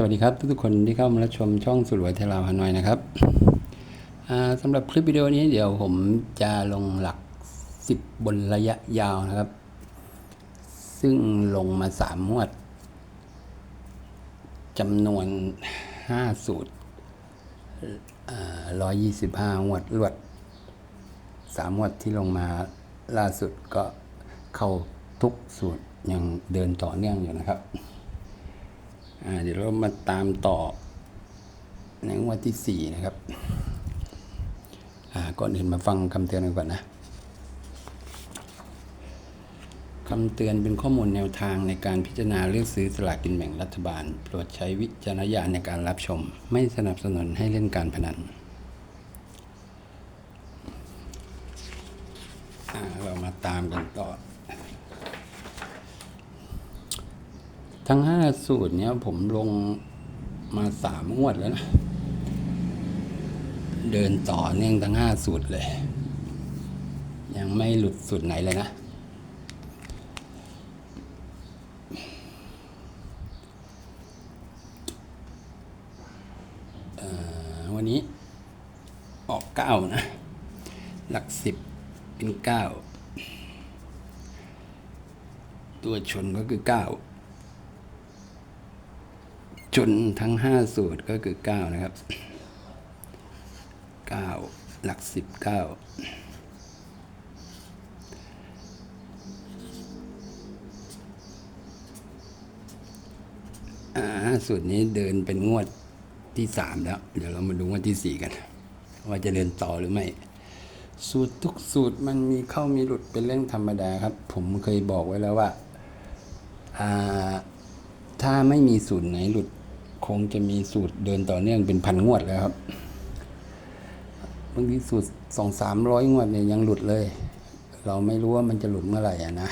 สวัสดีครับทุกๆคนที่เข้ามารับชมช่องสุดรวยเทลาฮานอยนะครับสำหรับคลิปวิดีโอนี้เดี๋ยวผมจะลงหลัก 10 บนระยะยาวนะครับ ซึ่งลงมาสามงวดจำนวน 5 สูตรร้อยยี่สิบห้างวดรวดสามงวดที่ลงมาล่าสุดก็เข้าทุกสูตรยังเดินต่อเนื่องอยู่นะครับ เดี๋ยวเรามาตามต่อในงวดที่สี่นะครับ ก่อนอื่นมาฟังคำเตือนกันก่อนนะคำเตือนเป็นข้อมูลแนวทางในการพิจารณาเลือกซื้อสลากกินแบ่งรัฐบาล โปรดใช้วิจารณญาณในการรับชม ไม่สนับสนุนให้เล่นการพนันเรามาตามกันต่อ ทั้งห้าสูตรเนี้ยผมลงมาสามงวดแล้วนะ เดินต่อเนื่องทั้งห้าสูตรเลย ยังไม่หลุดสูตรไหนเลยนะ วันนี้ออกเก้านะ หลักสิบเป็นเก้า ตัวชนก็คือเก้า จนทั้งห้าสูตรก็คือเก้านะครับเก้าหลักสิบเก้าอ่าห้าสูตรนี้เดินเป็นงวดที่สามแล้ว เดี๋ยวเรามาดูงวดที่สี่กัน ว่าจะเดินต่อหรือไม่ สูตรทุกสูตรมันมีเข้ามีหลุดเป็นเรื่องธรรมดาครับ ผมเคยบอกไว้แล้วว่าอ่าถ้าไม่มีสูตรไหนหลุด คงจะมีสูตรเดินต่อเนื่องเป็นพันงวดแล้วครับบางทีสูตรสองสามร้อยงวดเนี่ยยังหลุดเลย เราไม่รู้ว่ามันจะหลุดเมื่อไหร่อะนะ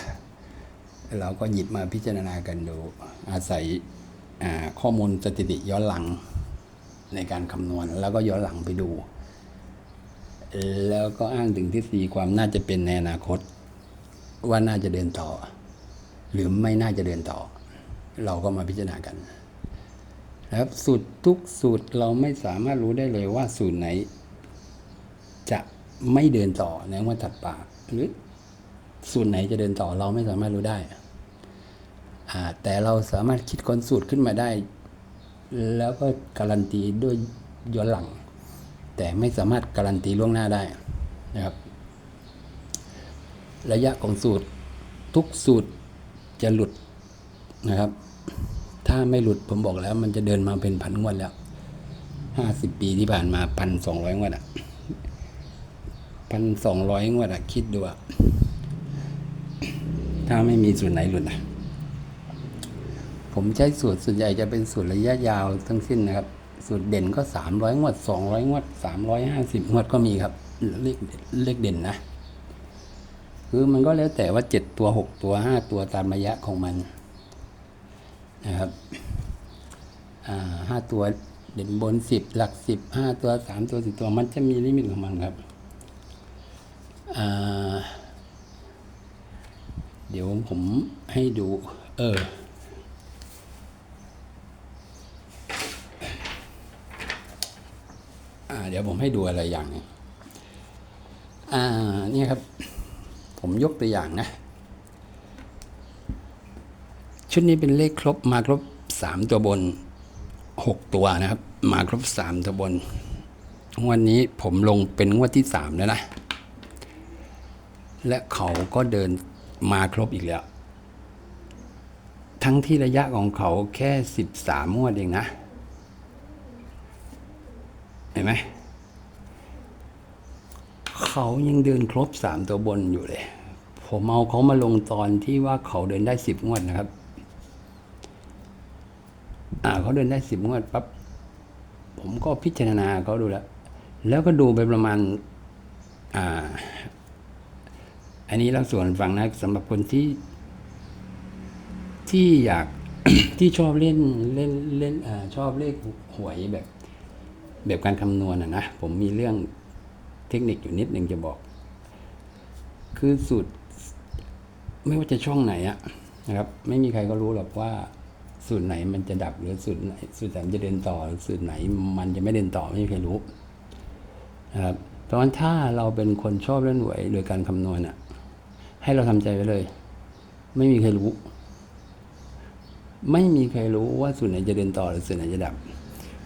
เราก็หยิบมาพิจารณากันดู อาศัยข้อมูลสถิติย้อนหลังในการคำนวณ แล้วก็ย้อนหลังไปดู แล้วก็อ้างถึงทฤษฎีความน่าจะเป็นในอนาคต ว่าน่าจะเดินต่อ หรือไม่น่าจะเดินต่อ เราก็มาพิจารณากัน นะครับสูตรทุกสูตรเราไม่สามารถรู้ได้เลยว่าสูตรไหน จะไม่เดินต่อในวันถัดไปหรือสูตรไหนจะเดินต่อเราไม่สามารถรู้ได้อแต่เราสามารถคิดค้นสูตรขึ้นมาได้ แล้วก็การันตีด้วยย้อนหลัง แต่ไม่สามารถการันตีล่วงหน้าได้นะครับ ระยะของสูตรทุกสูตรจะหลุดนะครับ ถ้าไม่หลุดผมบอกแล้ว มันจะเดินมาเป็นพันงวดแล้วห้าสิบปีที่ผ่านมาพันสองร้อยงวดอะพันสองร้อยงวดอะ คิดดูอะถ้าไม่มีสูตรไหนหลุดนะผมใช้สูตรส่วนใหญ่จะเป็นสูตรระยะยาวทั้งสิ้นนะครับ สูตรเด่นก็สามร้อยงวดสองร้อยงวดสามร้อยห้าสิบงวดก็มีครับ เลขเลขเด่นนะ คือมันก็แล้วแต่ว่าเจ็ดตัวหกตัวห้าตัวตามระยะของมัน นะครับห้าตัวเด่นบนสิบหลักสิบห้าตัวสามตัวสี่ตัวมันจะมีลิมิตของมันครับ เดี๋ยวผมให้ดู เออเดี๋ยวผมให้ดูอะไรอย่างนึงอ่า นี่ครับ ผมยกตัวอย่างนะ ชุดนี้เป็นเลขครบมาครบสามตัวบนหกตัวนะครับ มาครบสามตัวบนงวดนนี้ผมลงเป็นงวดที่สามแล้วนะ และเขาก็เดินมาครบอีกแล้ว ทั้งที่ระยะของเขาแค่สิบสามงวดเองนะ เห็นไหมเขายังเดินครบสามตัวบนอยู่เลย ผมเอาเขามาลงตอนที่ว่าเขาเดินได้สิบงวดนะครับ เขาเดินได้สิบงวดปั๊บผมก็พิจารณาเขาดูแล้ว แล้วก็ดูไปประมาณอ่าอันนี้เราส่วนฟังนะสำหรับคนที่ ที่อยากที่ชอบเล่นเล่นเล่นอ่าชอบเลขหวยแบบ แบบการคำนวณอะนะผมมีเรื่องเทคนิคอยู่นิดหนึ่งจะบอก คือสูตร ไม่ว่าจะช่องไหนอะนะครับ ไม่มีใครก็รู้หรอกว่า สูตรไหนมันจะดับหรือสูตรไหนสูตรไหนมันจะเดินต่อหรือสูตรไหนมันจะไม่เดินต่อไม่มีใครรู้นะครับเพราะฉะนั้นถ้าเราเป็นคนชอบเล่นหวยโดยการคำนวณอะ ให้เราทำใจไว้เลย ไม่มีใครรู้ ไม่มีใครรู้ว่าสูตรไหนจะเดินต่อหรือสูตรไหนจะดับ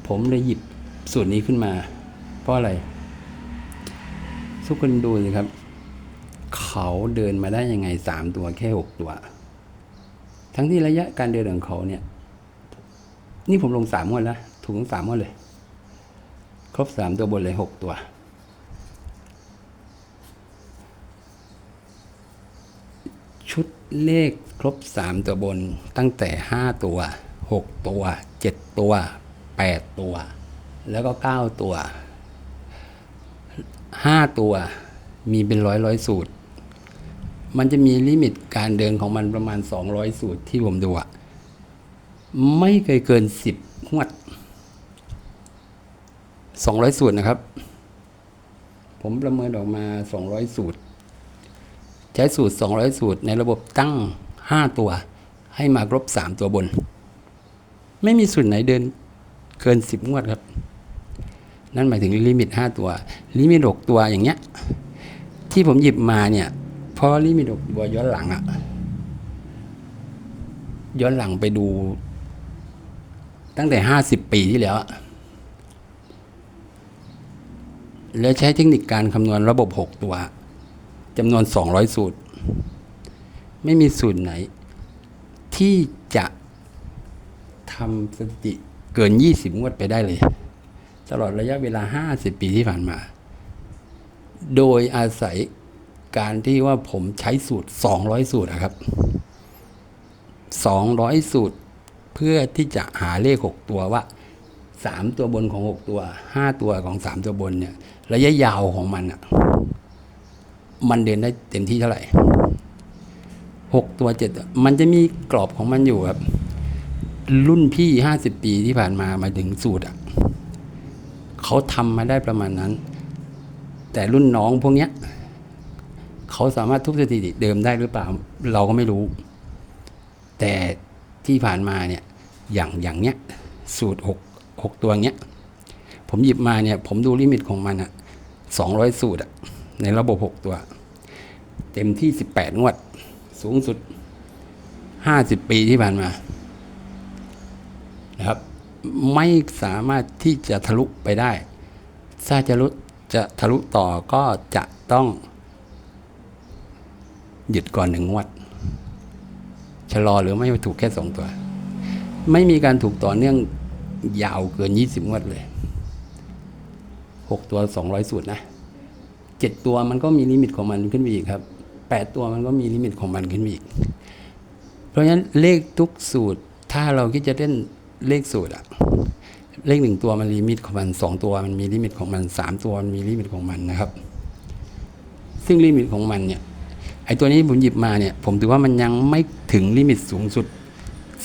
ผมเลยหยิบสูตรนี้ขึ้นมา เพราะอะไรทุกคนดูสิครับ เขาเดินมาได้ยังไงสามตัวแค่หกตัว ทั้งที่ระยะการเดินของเขาเนี่ย นี่ผมลงสามงวดแล้วถูกทั้งสามงวดเลย ครบสามตัวบนเลยหกตัว ชุดเลขครบสามตัวบนตั้งแต่ห้าตัวหกตัวเจ็ดตัวแปดตัว แล้วก็เก้าตัวห้าตัวมีเป็นร้อยร้อยสูตร มันจะมีลิมิตการเดินของมันประมาณสองร้อยสูตรที่ผมดูอะ ไม่เคยเกินสิบงวดสองร้อยสูตรนะครับ ผมประเมินออกมาสองร้อยสูตร ใช้สูตร200สูตรในระบบตั้ง5ตัว ให้มาครบ3ตัวบน ไม่มีสูตรไหนเดินเกิน10งวดครับ นั่นหมายถึงลิมิต5ตัว ลิมิต6ตัวอย่างเงี้ย ที่ผมหยิบมาเนี่ยเพราะลิมิต6ตัวย้อนหลังอะย้อนหลังไปดู ตั้งแต่50ปีที่แล้ว แล้วใช้เทคนิคการคำนวณระบบ 6 ตัวจำนวน 200 สูตร ไม่มีสูตรไหน ที่จะทำสถิติเกิน 20 งวดไปได้เลย ตลอดระยะเวลา 50 ปีที่ผ่านมา โดยอาศัยการที่ว่าผมใช้สูตร 200 สูตรนะครับ 200 สูตร เพื่อที่จะหาเลข 6 ตัวว่า 3 ตัวบนของ 6 ตัว 5 ตัวของ 3 ตัวบนเนี่ยระยะยาวของมันอะมันเดินได้เต็มที่เท่าไหร่หกตัวเจ็ดมันจะมีกรอบของมันอยู่ครับ รุ่นพี่ห้าสิบปีที่ผ่านมามาถึงสูตรอะเขาทำมาได้ประมาณนั้น แต่รุ่นน้องพวกเนี้ยเขาสามารถทุบสถิติเดิมได้หรือเปล่า เราก็ไม่รู้ แต่ ที่ผ่านมาเนี่ยอย่างอย่างเนี้ยสูตรหกหกตัวเนี้ยผมหยิบมาเนี่ยผมดูลิมิตของมันอะสองร้อยสูตรอะในระบบหกตัว เต็มที่สิบแปดงวด สูงสุดห้าสิบปีที่ผ่านมานะครับ ไม่สามารถที่จะทะลุไปได้ ถ้าจะรุจะทะลุต่อก็จะต้อง หยุดก่อนหนึ่งงวด ชะลอหรือไม่ถูกแค่สองตัว ไม่มีการถูกต่อเนื่องยาวเกินยี่สิบงวดเลยหกตัวสองร้อยสูตรนะเจ็ดตัวมันก็มีลิมิตของมันขึ้นไปอีกครับแปดตัวมันก็มีลิมิตของมันขึ้นไปอีก เพราะฉะนั้นเลขทุกสูตรถ้าเราคิดจะเล่นเลขสูตรอะเลขหนึ่งตัวมันลิมิตของมันสองตัวมันมีลิมิตของมันสามตัวมันมีลิมิตของมันนะครับ ซึ่งลิมิตของมันเนี่ย อ้ตัวนี้ผมหยิบมาเนี่ย ผมถือว่ามันยังไม่ถึงลิมิตสูงสุด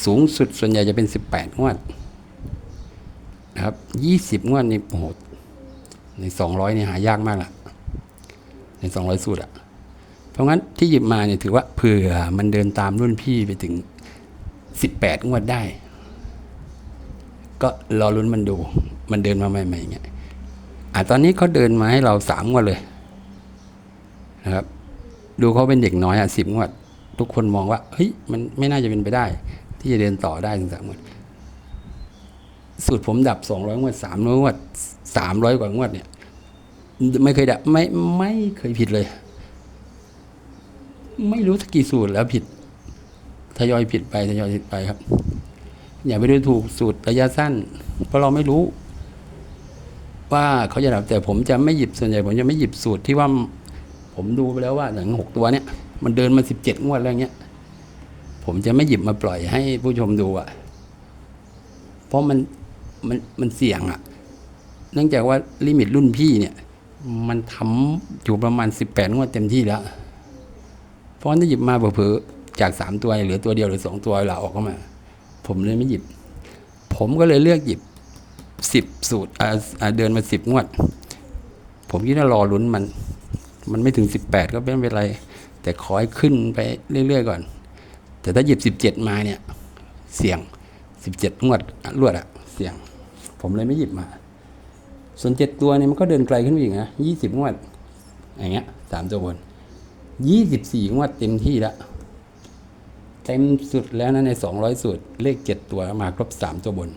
สูงสุดส่วนใหญ่จะเป็นสิบแปดงวดนะครับยี่สิบงวดนี่โอ้โหในสองร้อยนี่หายากมากละในสองร้อยสูตรอะเพราะงั้นที่หยิบมาเนี่ยถือว่าเผื่อมันเดินตามรุ่นพี่ไปถึงสิบแปดงวดได้ ก็รอลุ้นมันดู มันเดินมาใหม่ๆอย่างเงี้ยอะตอนนี้เขาเดินมาให้เราสามงวดเลยนะครับ ดูเขาเป็นเด็กน้อยอะสิบงวด ทุกคนมองว่าเฮ้ยมันไม่น่าจะเป็นไปได้ ที่จะเดินต่อได้ถึงสามงวดสูตรผมดับสองร้อยงวดสามร้อยงวดสามร้อยกว่างวดเนี่ยไม่เคยดับไม่ไม่เคยผิดเลย ไม่รู้สักกี่สูตรแล้วผิดทยอยผิดไปทยอยผิดไปครับ อย่าไปดูถูกสูตรระยะสั้น เพราะเราไม่รู้ ว่าเขาจะดับแต่ผมจะไม่หยิบส่วนใหญ่ ผมจะไม่หยิบสูตรที่ว่า ผมดูไปแล้วว่าหนังหกตัวเนี่ย มันเดินมาสิบเจ็ดงวดแล้วเงี้ย ผมจะไม่หยิบมาปล่อยให้ผู้ชมดูอะเพราะมันมันมันเสี่ยงอะเนื่องจากว่าลิมิตรุ่นพี่เนี่ย มันทำอยู่ประมาณสิบแปดงวดเต็มที่แล้ว เพราะถ้าหยิบมาเผลอจากสามตัวเหลือตัวเดียวหรือสองตัวเราออกเข้ามา ผมเลยไม่หยิบ ผมก็เลยเลือกหยิบสิบสูตรเดินมาสิบงวด ผมคิดว่ารอลุ้นมัน มันไม่ถึงสิบแปดก็ไม่เป็นไร แต่ขอให้ขึ้นไปเรื่อย ๆ ก่อน แต่ถ้าหยิบสิบเจ็ดมาเนี่ย เสี่ยงสิบเจ็ดงวดรวดอะเสี่ยง ผมเลยไม่หยิบมา ส่วนเจ็ดตัวเนี่ยมันก็เดินไกลขึ้นไปอีกนะยี่สิบงวด อย่างเงี้ยสามตัวบนยี่สิบสี่งวดเต็มที่แล้วเต็มสุดแล้วนะในสองร้อยสูตร เลขเจ็ดตัวมาครบสามตัวบน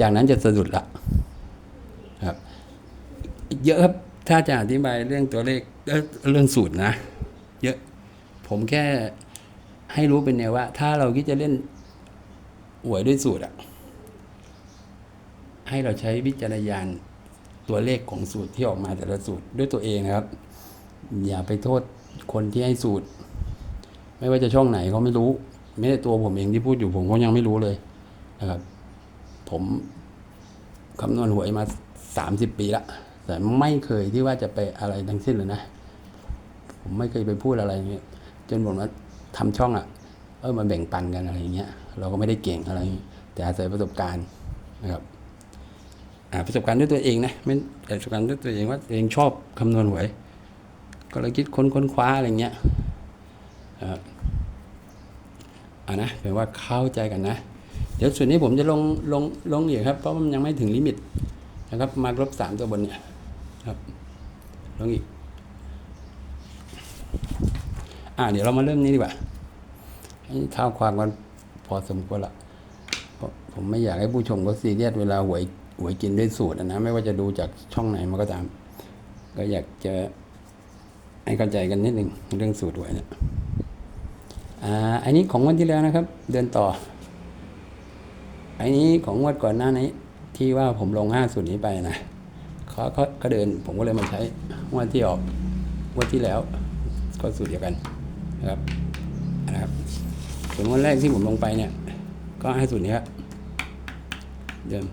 จากนั้นจะสะดุดละครับ เยอะครับ ถ้าจะอธิบายเรื่องตัวเลขเรื่องสูตรนะ เยอะ ผมแค่ให้รู้เป็นแนวว่า ถ้าเราคิดจะเล่นหวยด้วยสูตรอะให้เราใช้วิจารณญาณตัวเลขของสูตรที่ออกมาแต่ละสูตรด้วยตัวเองนะครับ อย่าไปโทษคนที่ให้สูตร ไม่ว่าจะช่องไหนเขาไม่รู้ไม่ได้ตัวผมเองที่พูดอยู่ผมก็ยังไม่รู้เลยนะครับ ผมคำนวณหวยมาสามสิบปีละ แต่ไม่เคยที่ว่าจะไปอะไรทั้งสิ้นเลยนะ ผมไม่เคยไปพูดอะไรเงี้ยจนผมว่าทำช่องอะ่ะ เออมาแบ่งปันกันอะไรเงี้ย เราก็ไม่ได้เก่งอะไร แต่อาศัยประสบการณ์นะครับอ่าประสบการณ์ด้วยตัวเองนะไม่ประสบการณ์ด้วยตัวเองว่าตัวเองชอบคำนวณหวย ก็เลยคิดค้นค้นคว้าอะไรเงี้ยอ่าอ่านะแปลว่าเข้าใจกันนะ เดี๋ยวส่วนนี้ผมจะลงลงลงอีกครับ เพราะมันยังไม่ถึงลิมิตนะครับ มากรบสามตัวบนเนี่ย ครับลงอีก อ่าเดี๋ยวเรามาเริ่มนี้ดีกว่าให้เท้าความกันพอสมควรละเพราะผมไม่อยากให้ผู้ชมก็ซีเรียสเวลาหวยหวยกินด้วยสูตรอะนะไม่ว่าจะดูจากช่องไหนมันก็ตาม ก็อยากจะให้เข้าใจกันนิดหนึ่งเรื่องสูตรหวยเนี่ยอ่าอันนี้ของวันที่แล้วนะครับ เดินต่อ อันนี้ของงวดก่อนหน้านี้ที่ว่าผมลงห้าสูตรนี้ไปนะ เขาเขาก็เดิน ผมก็เลยมาใช้งวดที่ออกงวดที่แล้ว ก็สูตรเดียวกันนะครับนะครับส่วนงวันแรกที่ผมลงไปเนี่ยก็ให้สูตรนี้ครับเดิม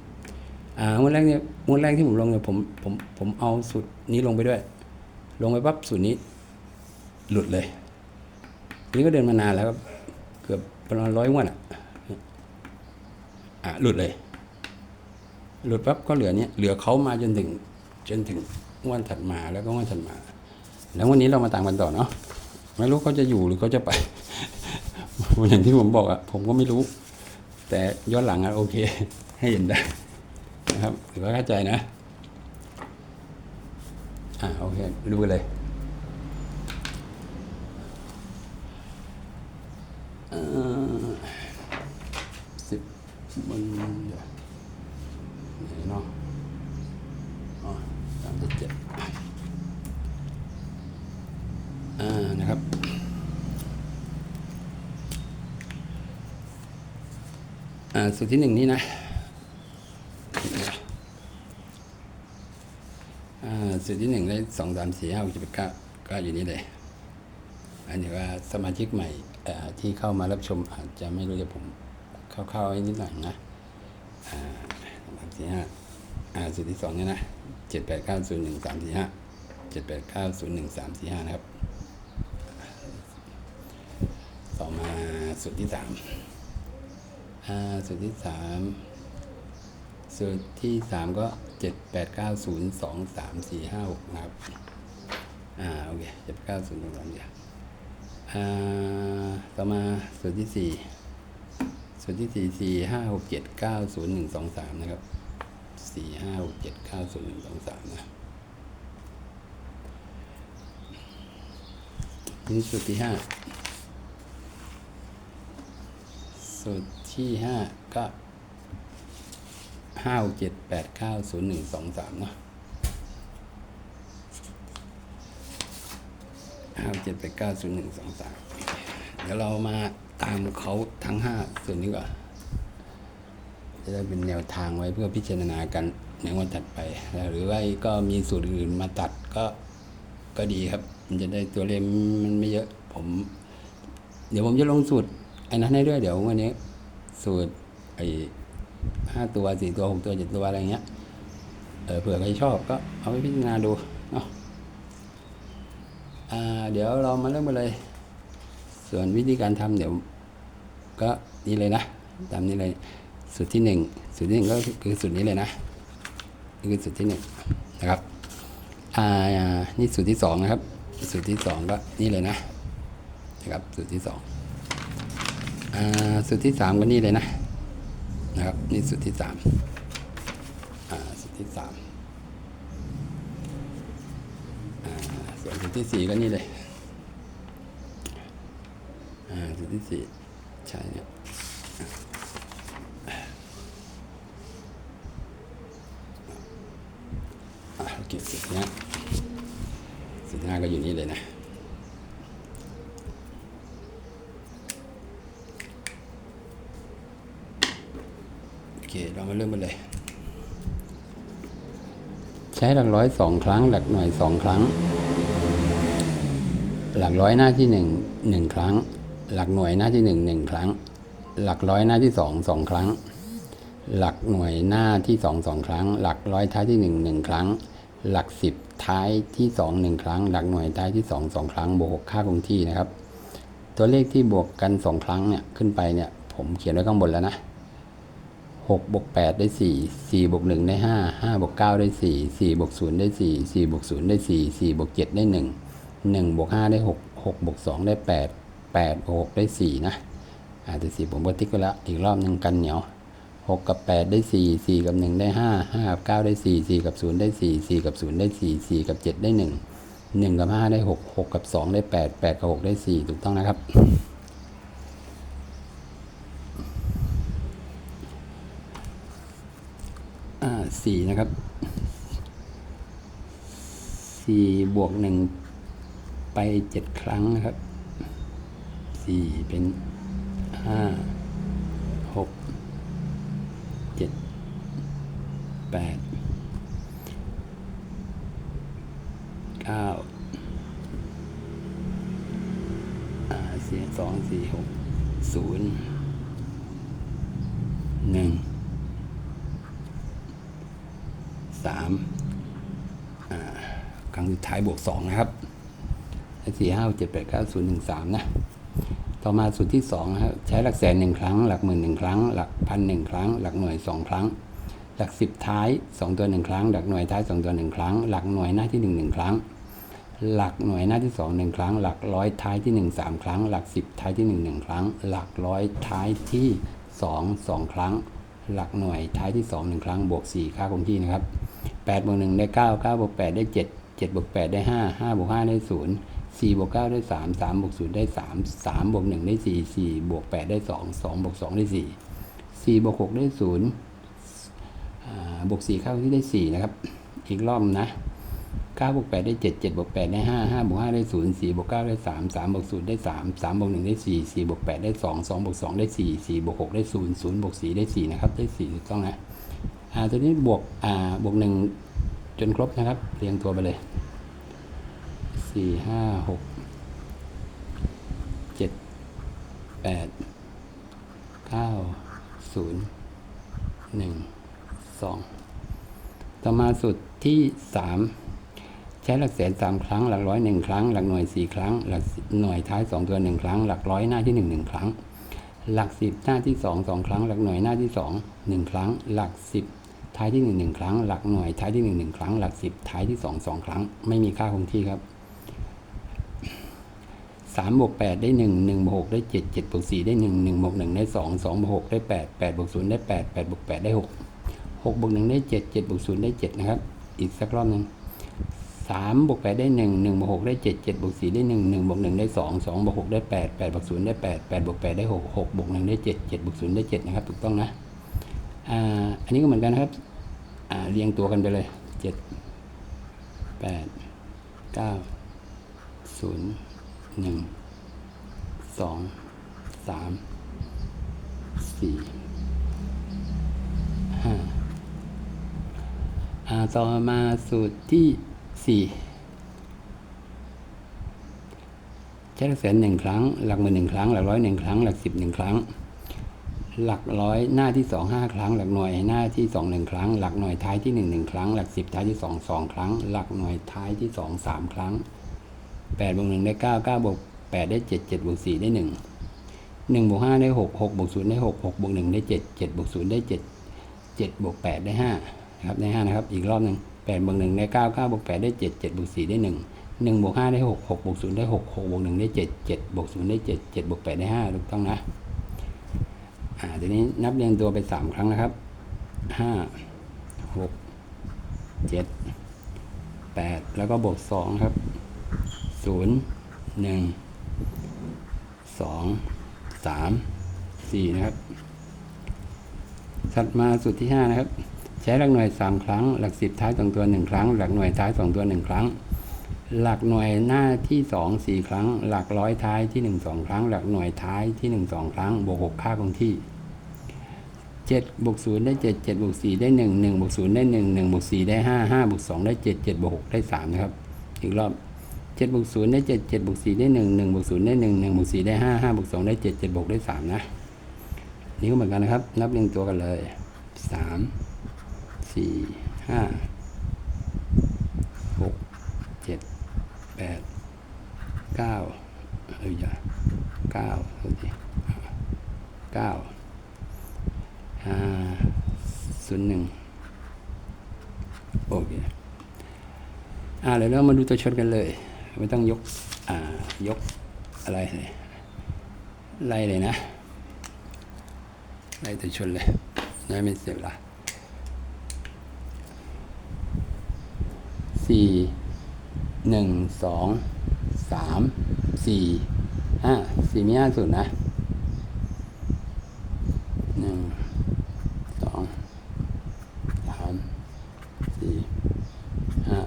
อ่างวดแรกเนี่ยงวดแรกที่ผมลงเนี่ยผมผมผมเอาสูตรนี้ลงไปด้วย ลงไปปั๊บสูตรนี้ หลุดเลยนี่ก็เดินมานานแล้วครับเกือบประมาณร้อยงวดอะอะหลุดเลย หลุดปั๊บก็เหลือเนี้ยเหลือเขามาจนถึง จนถึงวันถัดมาแล้วก็วันถัดมา แล้ววันนี้เรามาตามกันต่อเนาะไม่รู้เขาจะอยู่หรือเขาจะไปอย่างที่ผมบอกอะผมก็ไม่รู้ แต่ย้อนหลังอะโอเค ให้เห็นได้นะครับหรือว่าเข้าใจนะ อ่าโอเคดูกันเลยเอ่อสิบบนเดี๋ยวไหนเนาะอ๋อสามสิบเจ็ดอ่านะครับ อ่า สูตรที่หนึ่งนี่นะอ่าสูตรที่หนึ่งได้สองสามสี่ห้าหกเจ็ดแปดเก้าก็อยู่นี่เลย อันนี้ว่าสมาชิกใหม่อ่อที่เข้ามารับชมอาจจะไม่รู้จะผมคร่าๆให้นิดหน่อยนะอ่าสามสี่ห้าอ่าสูตรที่สองเนี่ยนะเจ็ดแปดเก้าศูนย์หนึ่งสามสี่ห้าเจ็ดแปดเก้าศูนย์หนึ่งสามสี่ห้านะครับ ต่อมาสูตรที่สาม อ่าสูตรที่สามสูตรที่สามก็เจ็ดแปดเก้าศูนย์สองสามสี่ห้าหกนะครับ อ่าโอเคเจ็ดเก้าศูนย์สองสามสี่อ่าต่อมาสูตรที่สี่สูตรที่สี่สี่ห้าหกเจ็ดเก้าศูนย์หนึ่งสองสามนะครับสี่ห้าหกเจ็ดเก้าศูนย์หนึ่งสองสามนะนี่สูตรที่ห้า สูตรที่ห้าก็ห้าเจ็ดแปดเก้าศูนย์หนึ่งสองสามเนาะห้าเจ็ดแปดเก้าศูนย์หนึ่งสองสามเดี๋ยวเรามาตามเขาทั้งห้าส่วนนี้ก่อนจะได้เป็นแนวทางไว้เพื่อพิจารณากันในวันถัดไป หรือว่าก็มีสูตรอื่นมาตัดก็ก็ดีครับ มันจะได้ตัวเลขมันไม่เยอะผม เดี๋ยวผมจะลงสูตร ไอ้นั้นให้ด้วยเดี๋ยววันนี้ สูตรไอ้ห้าตัวสี่ตัวหกตัวเจ็ดตัวอะไรเงี้ยเออเผื่อใครชอบก็เอาไปพิจารณาดูเนาะอ่าเดี๋ยวเรามาเริ่มกันเลย ส่วนวิธีการทำเดี๋ยว ก็นี่เลยนะตามนี้เลยสูตรที่หนึ่งสูตรที่หนึ่งก็คือสูตรนี้เลยนะนี่คือสูตรที่หนึ่งนะครับอ่านี่สูตรที่สองนะครับ สูตรที่สองก็นี่เลยนะนะครับสูตรที่สอง สูตรที่สามก็นี่เลยนะนะครับนี่สูตรที่สามอ่าสูตรที่สามอ่าส่วนสูตรที่สี่ก็นี่เลยอ่าสูตรที่สี่ใช่เนี่ยอ่าโอเคสูตรเนี้ยสูตรห้าก็อยู่นี่เลยนะ เคเรามาเริ่มกันเลย ใช้หลักร้อยสองครั้ง หลักหน่วยสองครั้ง หลักร้อยหน้าที่หนึ่งหนึ่งครั้ง หลักหน่วยหน้าที่หนึ่งหนึ่งครั้ง หลักร้อยหน้าที่สองสองครั้ง หลักหน่วยหน้าที่สองสองครั้ง หลักร้อยท้ายที่หนึ่งหนึ่งครั้ง หลักสิบท้ายที่สองหนึ่งครั้ง หลักหน่วยท้ายที่สองสองครั้งบวกหกค่าคงที่นะครับ ตัวเลขที่บวกกันสองครั้งเนี่ยขึ้นไปเนี่ยผมเขียนไว้ข้างบนแล้วนะ หกบวกแปดได้สี่สี่บวกหนึ่งได้ห้าห้าบวกเก้าได้สี่สี่บวกศูนย์ได้สี่สี่บวกศูนย์ได้สี่สี่บวกเจ็ดได้หนึ่งหนึ่งบวกห้าได้หกหกบวกสองได้แปดแปดบวกหกได้สี่นะอาจจะสี่ผมก็ติ๊กไว้แล้วอีกรอบหนึ่งกันเหนียวหกกับแปดได้สี่สี่กับหนึ่งได้ห้าห้ากับเก้าได้สี่สี่กับศูนย์ได้สี่สี่กับศูนย์ได้สี่สี่กับเจ็ดได้หนึ่งหนึ่งกับห้าได้หกหกกับสองได้แปดแปดกับหกได้สี่ถูกต้องนะครับ อ่า สี่นะครับสี่บวกหนึ่งไปเจ็ดครั้งนะครับสี่เป็นห้าหกเจ็ดแปดเก้าอ่าสี่สองสี่หกศูนย์หนึ่ง สามอ่าครั้งสุดท้าย บวกสองนะครับสี่ห้าเจ็ดแปดเก้าศูนย์หนึ่งสามนะ ต่อมาสูตรที่สองนะครับใช้หลักแสนหนึ่งครั้ง หลักหมื่นหนึ่งครั้ง หลักพันหนึ่งครั้ง หลักหน่วยสองครั้ง หลักสิบท้ายสองตัวหนึ่งครั้ง หลักหน่วยท้ายสองตัวหนึ่งครั้ง หลักหน่วยหน้าที่หนึ่งหนึ่งครั้ง หลักหน่วยหน้าที่สองหนึ่งครั้ง หลักร้อยท้ายที่หนึ่งสามครั้ง หลักสิบท้ายที่หนึ่งหนึ่งครั้ง หลักร้อยท้ายที่สองสองครั้ง หลักหน่วยท้ายที่สองหนึ่งครั้ง บวกสี่ค่าคงที่นะครับแปดบวกหนึ่งได้เก้าเก้าบวกแปดได้เจ็ดเจ็ดบวกแปดได้ห้าห้าบวกห้าได้ศูนย์สี่บวกเก้าได้สามสามบวกศูนย์ได้สามสามบวกหนึ่งได้สี่สี่บวกแปดได้สองสองบวกสองได้สี่สี่บวกหกได้ศูนย์บวกสี่เข้าที่ได้สี่นะครับ อีกรอบนะเก้าบวกแปดได้เจ็ดเจ็ดบวกแปดได้ห้าห้าบวกห้าได้ศูนย์สี่บวกเก้าได้สามสามบวกศูนย์ได้สามสามบวกหนึ่งได้สี่สี่บวกแปดได้สองสองบวกสองได้สี่สี่บวกหกได้ศูนย์ศูนย์บวกสี่ได้สี่นะครับ ได้สี่ถูกต้องนะอ่าตัวนี้บวกอ่าบวกหนึ่ง จนครบนะครับ เรียงตัวไปเลย สี่ห้าหกเจ็ดแปดเก้าศูนย์หนึ่งสองต่อมาสุดที่สามใช้หลักแสนสามครั้ง หลักร้อยหนึ่งครั้ง หลักหน่วยสี่ครั้ง หลักหน่วยท้ายสองตัวหนึ่งครั้ง หลักร้อยหน้าที่หนึ่งหนึ่งครั้ง หลักสิบหน้าที่สองสองครั้ง หลักหน่วยหน้าที่สองหนึ่งครั้ง หลักสิบ ท้ายที่หนึ่งหนึ่งครั้ง หลักหน่วย ท้ายที่หนึ่งหนึ่งครั้ง หลักสิบท้ายที่สองสองครั้ง ไม่มีค่าคงที่ครับสามบวกแปดได้หนึ่งหนึ่งบวกหกได้เจ็ดเจ็ดบวกสี่ได้หนึ่งหนึ่งบวกหนึ่งได้สองสองบวกหกได้แปดแปดบวกศูนย์ได้แปดแปดบวกแปดได้หกหกบวกหนึ่งได้เจ็ดเจ็ดบวกศูนย์ได้เจ็ดนะครับ อีกสักรอบหนึ่งสามบวกแปดได้หนึ่งหนึ่งบวกหกได้เจ็ดเจ็ดบวกสี่ได้หนึ่งหนึ่งบวกหนึ่งได้สองสองบวกหกได้แปดแปดบวกศูนย์ได้แปดแปดบวกแปดได้หกหกบวกหนึ่งได้เจ็ดเจ็ดบวกศูนย์ได้เจ็ดนะครับ ถูกต้องนะ อันนี้ก็เหมือนกันครับเรียงตัวกันไปเลยเจ็ดแปดเก้าศูนย์หนึ่งสองสามสี่ห้าอ่าต่อมาสูตรที่สี่ใช้ลักแสนหนึ่งครั้ง หลักหมื่นหนึ่งครั้ง หลักร้อยหนึ่งครั้ง หลักสิบหนึ่งครั้ง หลักร้อยหน้าที่สองห้าครั้ง หลักหน่วยหน้าที่สองหนึ่งครั้ง หลักหน่วยท้ายที่หนึ่งหนึ่งครั้ง หลักสิบท้ายที่สองสองครั้ง หลักหน่วยท้ายที่สองสามครั้งแปดบวกหนึ่งได้เก้าเก้าบวกแปดได้เจ็ดเจ็ดบวกสี่ได้หนึ่งหนึ่งบวกห้าได้หกหกบวกศูนย์ได้หกหกบวกหนึ่งได้เจ็ดเจ็ดบวกศูนย์ได้เจ็ดเจ็ดบวกแปดได้ห้าครับได้ห้านะครับอีกรอบหนึ่งแปดบวกหนึ่งได้เก้าเก้าบวกแปดได้เจ็ดเจ็ดบวกสี่ได้หนึ่งหนึ่งบวกห้าได้หกหกบวกศูนย์ได้หกหกบวกหนึ่งได้เจ็ดเจ็ดบวกศูนย์ได้เจ็ดเจ็ดบวกแปดได้ห้าถูกต้องนะ อ่าทีนี้นับเรียงตัวไปสามครั้งนะครับห้าหกเจ็ดแปดแล้วก็บวกสองครับศูนย์หนึ่งสองสามสี่นะครับถัดมาสูตรที่ห้านะครับ ใช้หลักหน่วยสามครั้ง หลักสิบท้ายสองตัวหนึ่งครั้ง หลักหน่วยท้ายสองตัวหนึ่งครั้ง หลักหน่วยหน้าที่สองสี่ครั้ง หลักร้อยท้ายที่หนึ่งสองครั้ง หลักหน่วยท้ายที่หนึ่งสองครั้งบวกหกค่าคงที่ เจ็ดบวกศูนย์ได้เจ็ดเจ็ดบวกสี่ได้หนึ่งหนึ่งบวกศูนย์ได้หนึ่งหนึ่งบวกสี่ได้ห้าห้าบวกสองได้เจ็ดเจ็ดบวกหกได้สามนะครับ อีกรอบเจ็ดบวกศูนย์ได้เจ็ดเจ็ดบวกสี่ได้หนึ่งหนึ่งบวกศูนย์ได้หนึ่งหนึ่งบวกสี่ได้ห้าห้าบวกสองได้เจ็ดเจ็ดบวกได้สามนะ นี่ก็เหมือนกันนะครับ นับเรียงตัวกันเลยสามสี่ห้าหกเจ็ดแปดเก้าเอ้ยอย่าเก้าโทษทีเก้าห้า ศูนย์หนึ่งโอเคอ่าเดี๋ยวเรามาดูตัวชนกันเลย ไม่ต้องยกอ่ายกอะไรเลยไล่เลยนะไล่ตัวชนเลยได้ไม่เสียเวลาสี่หนึ่งสองสามสี่ห้าสี่มีห้าสุดนะหนึ่งสองสามสี่ห้า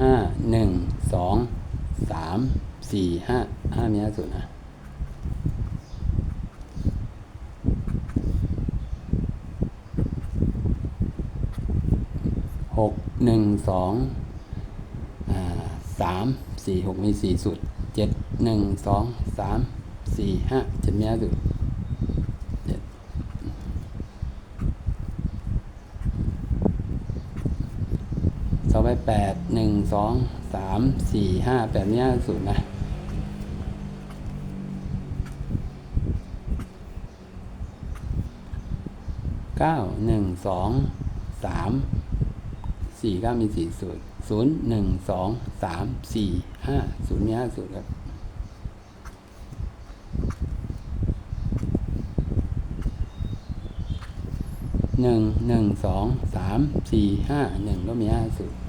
ห้าหนึ่งสองสามสี่ห้า ห้ามีห้าสุดนะหกหนึ่งสองอ่าสามสี่หกมีสี่สุดเจ็ดหนึ่งสองสามสี่ห้าเจ็ดมีห้าสุดเจ็ดต่อไปแปดหนึ่งสองสามสี่ห้าแปดมีห้าสุดนะ เก้าหนึ่งสองสามสี่เก้ามีสี่ศูนย์ศูนย์หนึ่งสองสามสี่ห้าศูนย์มีห้าศูนย์ครับหนึ่งหนึ่งสองสามสี่ห้าหนึ่งก็มีห้าศูนย์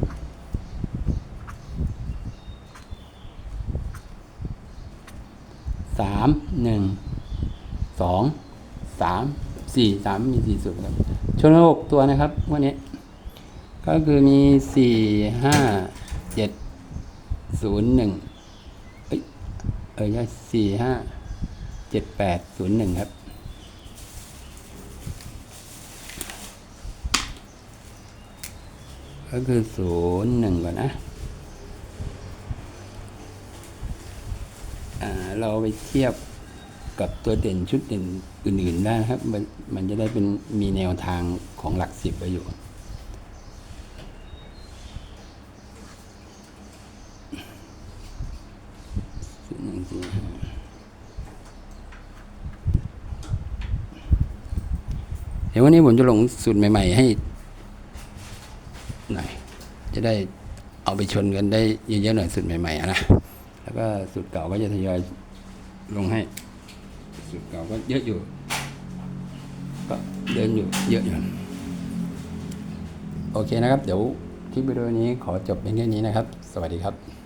สามหนึ่งสองสาม สี่สามมีสี่ศูนย์ครับ ชนหกตัวนะครับวันนี้ ก็คือมีสี่ห้าเจ็ดศูนย์หนึ่งเอ้ยเอใช่สี่ห้าเจ็ดแปดศูนย์หนึ่งครับก็คือศูนย์หนึ่งก่อนนะอ่าเราไปเทียบ กับตัวเด่นชุดเด่นอื่นๆได้นะครับ มันมันจะได้เป็นมีแนวทางของหลักสิบไว้อยู่หนึ่งสี่ห้าเดี๋ยววันนี้ผมจะลงสูตรใหม่ ๆ ให้หน่อยจะได้เอาไปชนกันได้เยอะๆหน่อยสูตรใหม่ๆนะแล้วก็สูตรเก่าก็จะทยอยลงให้ สูตรเก่าก็เยอะอยู่ ก็เดินอยู่เยอะอยู่โอเคนะครับ เดี๋ยวคลิปวิดีโอนี้ขอจบเป็นแค่นี้นะครับ สวัสดีครับ